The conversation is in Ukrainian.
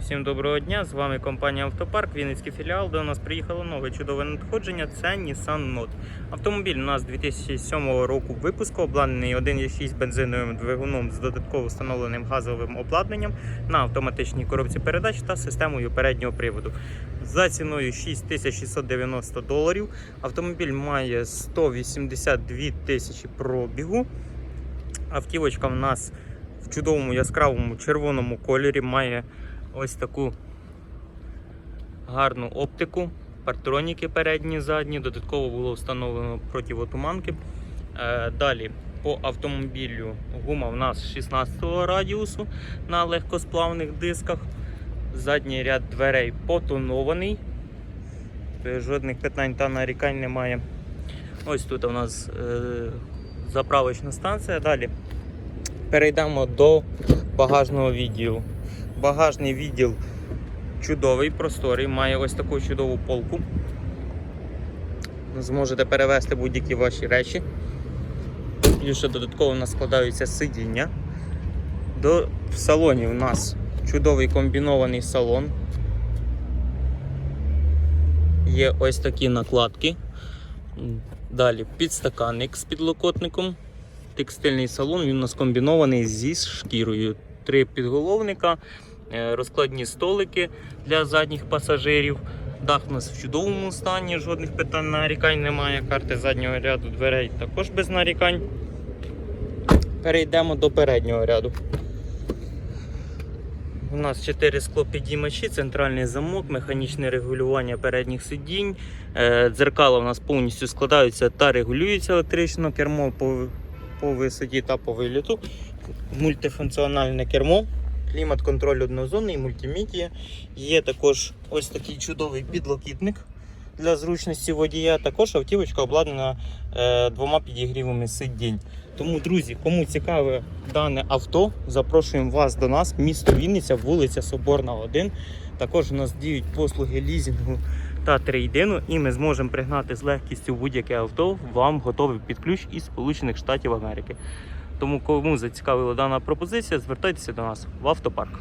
Всім доброго дня! З вами компанія Автопарк, Вінницький філіал. До нас приїхало нове чудове надходження. Це Nissan Note. Автомобіль у нас 2007 року випуску, обладнаний 1.6 бензиновим двигуном з додатково встановленим газовим обладнанням на автоматичній коробці передач та системою переднього приводу. За ціною 6690 доларів. Автомобіль має 182 тисячі пробігу. Автівочка в нас в чудовому яскравому червоному кольорі має ось таку гарну оптику, партроніки передні, задні, додатково було встановлено противотуманки. Е, Далі по автомобілю гума в нас 16 радіусу на легкосплавних дисках. Задній ряд дверей потонований. Тобто Жодних питань та нарікань немає. Ось тут у нас е, заправочна станція. Далі перейдемо до багажного відділу. Багажний відділ чудовий, просторий, має ось таку чудову полку. Зможете перевезти будь-які ваші речі. І ще додатково у нас складаються сидіння. До, в салоні у нас чудовий комбінований салон. Є ось такі накладки. Далі підстаканник з підлокотником. Текстильний салон, він у нас комбінований зі шкірою. Три підголовника, розкладні столики для задніх пасажирів. Дах у нас в чудовому стані, жодних питань нарікань немає. Карти заднього ряду дверей також без нарікань. Перейдемо до переднього ряду. У нас 4 склопідіймачі, центральний замок, механічне регулювання передніх сидінь. Е, Дзеркала у нас повністю складаються та регулюються електрично, кермо по, по висоті та по виліту. Мультифункціональне кермо, клімат-контроль однозонний, мультимедія. Є також ось такий чудовий підлокітник для зручності водія. Також автівочка обладнана е, двома підігрівами сидінь. Тому, друзі, кому цікаве дане авто, запрошуємо вас до нас, місто Вінниця, вулиця Соборна, 1. Також у нас діють послуги лізінгу та трейдину, і ми зможемо пригнати з легкістю будь-яке авто вам готове під ключ із Сполучених Штатів Америки. Тому кому зацікавила дана пропозиція, звертайтеся до нас в автопарк.